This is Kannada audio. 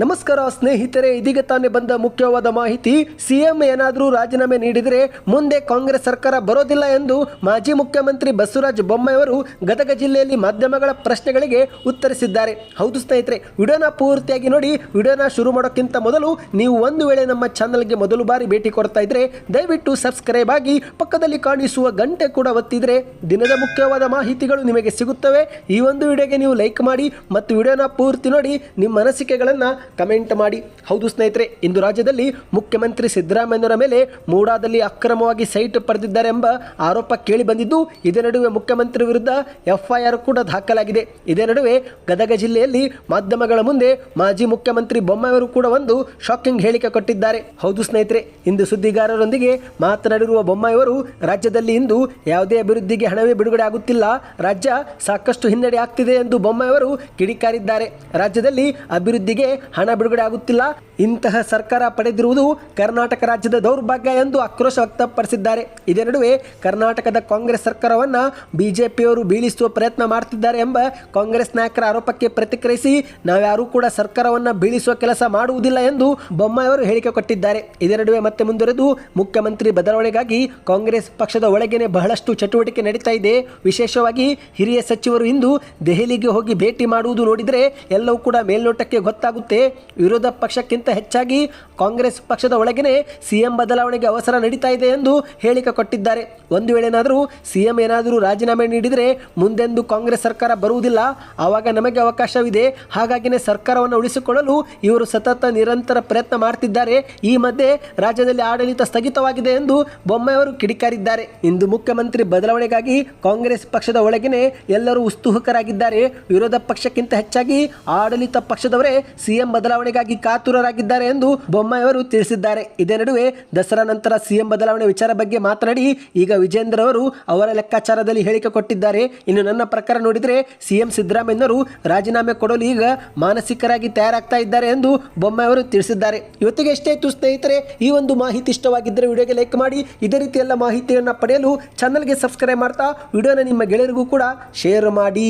ನಮಸ್ಕಾರ ಸ್ನೇಹಿತರೆ, ಇದೀಗ ತಾನೇ ಬಂದ ಮುಖ್ಯವಾದ ಮಾಹಿತಿ. ಸಿಎಂ ಏನಾದರೂ ರಾಜೀನಾಮೆ ನೀಡಿದರೆ ಮುಂದೆ ಕಾಂಗ್ರೆಸ್ ಸರ್ಕಾರ ಬರೋದಿಲ್ಲ ಎಂದು ಮಾಜಿ ಮುಖ್ಯಮಂತ್ರಿ ಬಸವರಾಜ ಬೊಮ್ಮಾಯಿಯವರು ಗದಗ ಜಿಲ್ಲೆಯಲ್ಲಿ ಮಾಧ್ಯಮಗಳ ಪ್ರಶ್ನೆಗಳಿಗೆ ಉತ್ತರಿಸಿದ್ದಾರೆ. ಹೌದು ಸ್ನೇಹಿತರೆ, ವಿಡಿಯೋನ ಪೂರ್ತಿಯಾಗಿ ನೋಡಿ, ವಿಡಿಯೋನ ಶುರು ಮಾಡೋಕ್ಕಿಂತ ಮೊದಲು ನೀವು ಒಂದು ವೇಳೆ ನಮ್ಮ ಚಾನಲ್ಗೆ ಮೊದಲು ಬಾರಿ ಭೇಟಿ ಕೊಡ್ತಾ ಇದ್ರೆ ದಯವಿಟ್ಟು ಸಬ್ಸ್ಕ್ರೈಬ್ ಆಗಿ ಪಕ್ಕದಲ್ಲಿ ಕಾಣಿಸುವ ಗಂಟೆ ಕೂಡ ಒತ್ತಿದ್ರೆ ದಿನದ ಮುಖ್ಯವಾದ ಮಾಹಿತಿಗಳು ನಿಮಗೆ ಸಿಗುತ್ತವೆ. ಈ ಒಂದು ವಿಡಿಯೋಗೆ ನೀವು ಲೈಕ್ ಮಾಡಿ ಮತ್ತು ವಿಡಿಯೋನ ಪೂರ್ತಿ ನೋಡಿ, ನಿಮ್ಮ ಅನಿಸಿಕೆಗಳನ್ನು ಕಮೆಂಟ್ ಮಾಡಿ. ಹೌದು ಸ್ನೇಹಿತರೆ, ಇಂದು ರಾಜ್ಯದಲ್ಲಿ ಮುಖ್ಯಮಂತ್ರಿ ಸಿದ್ದರಾಮಯ್ಯನವರ ಮೇಲೆ ಮೂಡಾದಲ್ಲಿ ಅಕ್ರಮವಾಗಿ ಸೈಟ್ ಪಡೆದಿದ್ದಾರೆ ಎಂಬ ಆರೋಪ ಕೇಳಿ ಬಂದಿದ್ದು, ಇದೇ ನಡುವೆ ಮುಖ್ಯಮಂತ್ರಿ ವಿರುದ್ಧ ಎಫ್ಐಆರ್ ಕೂಡ ದಾಖಲಾಗಿದೆ. ಇದೇ ನಡುವೆ ಗದಗ ಜಿಲ್ಲೆಯಲ್ಲಿ ಮಾಧ್ಯಮಗಳ ಮುಂದೆ ಮಾಜಿ ಮುಖ್ಯಮಂತ್ರಿ ಬೊಮ್ಮಾಯಿಯವರು ಕೂಡ ಒಂದು ಶಾಕಿಂಗ್ ಹೇಳಿಕೆ ಕೊಟ್ಟಿದ್ದಾರೆ. ಹೌದು ಸ್ನೇಹಿತರೆ, ಇಂದು ಸುದ್ದಿಗಾರರೊಂದಿಗೆ ಮಾತನಾಡಿರುವ ಬೊಮ್ಮಾಯಿಯವರು ರಾಜ್ಯದಲ್ಲಿ ಇಂದು ಯಾವುದೇ ಅಭಿವೃದ್ಧಿಗೆ ಹಣವೇ ಬಿಡುಗಡೆ ಆಗುತ್ತಿಲ್ಲ. ರಾಜ್ಯ ಸಾಕಷ್ಟು ಹಿನ್ನಡೆ ಆಗ್ತಿದೆ ಎಂದು ಬೊಮ್ಮಾಯಿಯವರು ಕಿಡಿಕಾರಿದ್ದಾರೆ. ರಾಜ್ಯದಲ್ಲಿ ಅಭಿವೃದ್ಧಿಗೆ ಹಣ ಬಿಡುಗಡೆ ಆಗುತ್ತಿಲ್ಲ. ಇಂತಹ ಸರ್ಕಾರ ಪಡೆದಿರುವುದು ಕರ್ನಾಟಕ ರಾಜ್ಯದ ದೌರ್ಭಾಗ್ಯ ಎಂದು ಆಕ್ರೋಶ ವ್ಯಕ್ತಪಡಿಸಿದ್ದಾರೆ. ಇದೇ ನಡುವೆ ಕರ್ನಾಟಕದ ಕಾಂಗ್ರೆಸ್ ಸರ್ಕಾರವನ್ನು ಬಿಜೆಪಿಯವರು ಬೀಳಿಸುವ ಪ್ರಯತ್ನ ಮಾಡ್ತಿದ್ದಾರೆ ಎಂಬ ಕಾಂಗ್ರೆಸ್ ನಾಯಕರ ಆರೋಪಕ್ಕೆ ಪ್ರತಿಕ್ರಿಯಿಸಿ ನಾವ್ಯಾರೂ ಕೂಡ ಸರ್ಕಾರವನ್ನು ಬೀಳಿಸುವ ಕೆಲಸ ಮಾಡುವುದಿಲ್ಲ ಎಂದು ಬೊಮ್ಮಾಯಿಯವರು ಹೇಳಿಕೆ ಕೊಟ್ಟಿದ್ದಾರೆ. ಇದೇ ನಡುವೆ ಮತ್ತೆ ಮುಂದುವರೆದು ಮುಖ್ಯಮಂತ್ರಿ ಬದಲಾವಣೆಗಾಗಿ ಕಾಂಗ್ರೆಸ್ ಪಕ್ಷದ ಒಳಗೇನೆ ಬಹಳಷ್ಟು ಚಟುವಟಿಕೆ ನಡೀತಾ ಇದೆ. ವಿಶೇಷವಾಗಿ ಹಿರಿಯ ಸಚಿವರು ಇಂದು ದೆಹಲಿಗೆ ಹೋಗಿ ಭೇಟಿ ಮಾಡುವುದು ನೋಡಿದರೆ ಎಲ್ಲವೂ ಕೂಡ ಮೇಲ್ನೋಟಕ್ಕೆ ಗೊತ್ತಾಗುತ್ತೆ. ವಿರೋಧ ಪಕ್ಷಕ್ಕಿಂತ ಹೆಚ್ಚಾಗಿ ಕಾಂಗ್ರೆಸ್ ಪಕ್ಷದ ಒಳಗೇನೆ ಸಿಎಂ ಬದಲಾವಣೆಗೆ ಅವಸರ ನಡೀತಾ ಇದೆ ಎಂದು ಹೇಳಿಕೆ ಕೊಟ್ಟಿದ್ದಾರೆ. ಒಂದು ವೇಳೆನಾದರೂ ಸಿಎಂ ಏನಾದರೂ ರಾಜೀನಾಮೆ ನೀಡಿದರೆ ಮುಂದೆಂದು ಕಾಂಗ್ರೆಸ್ ಸರ್ಕಾರ ಬರುವುದಿಲ್ಲ. ಆವಾಗ ನಮಗೆ ಅವಕಾಶವಿದೆ. ಹಾಗಾಗಿನೇ ಸರ್ಕಾರವನ್ನು ಉಳಿಸಿಕೊಳ್ಳಲು ಇವರು ಸತತ ನಿರಂತರ ಪ್ರಯತ್ನ ಮಾಡ್ತಿದ್ದಾರೆ. ಈ ಮಧ್ಯೆ ರಾಜ್ಯದಲ್ಲಿ ಆಡಳಿತ ಸ್ಥಗಿತವಾಗಿದೆ ಎಂದು ಬೊಮ್ಮಾಯಿಯವರು ಕಿಡಿಕಾರಿದ್ದಾರೆ. ಇಂದು ಮುಖ್ಯಮಂತ್ರಿ ಬದಲಾವಣೆಗಾಗಿ ಕಾಂಗ್ರೆಸ್ ಪಕ್ಷದ ಒಳಗಿನೇ ಎಲ್ಲರೂ ಉತ್ಸುಹಕರಾಗಿದ್ದಾರೆ ವಿರೋಧ ಪಕ್ಷಕ್ಕಿಂತ ಹೆಚ್ಚಾಗಿ ಆಡಳಿತ ಪಕ್ಷದವರೇ ಸಿಎಂ ಬದಲಾವಣೆಗಾಗಿ ಕಾತುರರಾಗಿದ್ದಾರೆ ಎಂದು ಬೊಮ್ಮಾಯಿಯವರು ತಿಳಿಸಿದ್ದಾರೆ. ಇದೇ ನಡುವೆ ದಸರಾ ನಂತರ ಸಿಎಂ ಬದಲಾವಣೆ ವಿಚಾರ ಬಗ್ಗೆ ಮಾತನಾಡಿ, ಈಗ ವಿಜೇಂದ್ರ ಅವರು ಅವರ ಲೆಕ್ಕಾಚಾರದಲ್ಲಿ ಹೇಳಿಕೆ ಕೊಟ್ಟಿದ್ದಾರೆ. ಇನ್ನು ನನ್ನ ಪ್ರಕಾರ ನೋಡಿದರೆ ಸಿಎಂ ಸಿದ್ದರಾಮಯ್ಯನವರು ರಾಜೀನಾಮೆ ಕೊಡಲು ಈಗ ಮಾನಸಿಕರಾಗಿ ತಯಾರಾಗ್ತಾ ಇದ್ದಾರೆ ಎಂದು ಬೊಮ್ಮಾಯಿಯವರು ತಿಳಿಸಿದ್ದಾರೆ. ಇವತ್ತಿಗೆ ಎಷ್ಟೇ ಇತ್ತು ಸ್ನೇಹಿತರೆ, ಈ ಒಂದು ಮಾಹಿತಿ ಇಷ್ಟವಾಗಿದ್ದರೆ ವಿಡಿಯೋಗೆ ಲೈಕ್ ಮಾಡಿ. ಇದೇ ರೀತಿ ಎಲ್ಲ ಮಾಹಿತಿಯನ್ನು ಪಡೆಯಲು ಚಾನಲ್ಗೆ ಸಬ್ಸ್ಕ್ರೈಬ್ ಮಾಡ್ತಾ, ವಿಡಿಯೋನ ನಿಮ್ಮ ಗೆಳೆಯರಿಗೂ ಕೂಡ ಶೇರ್ ಮಾಡಿ.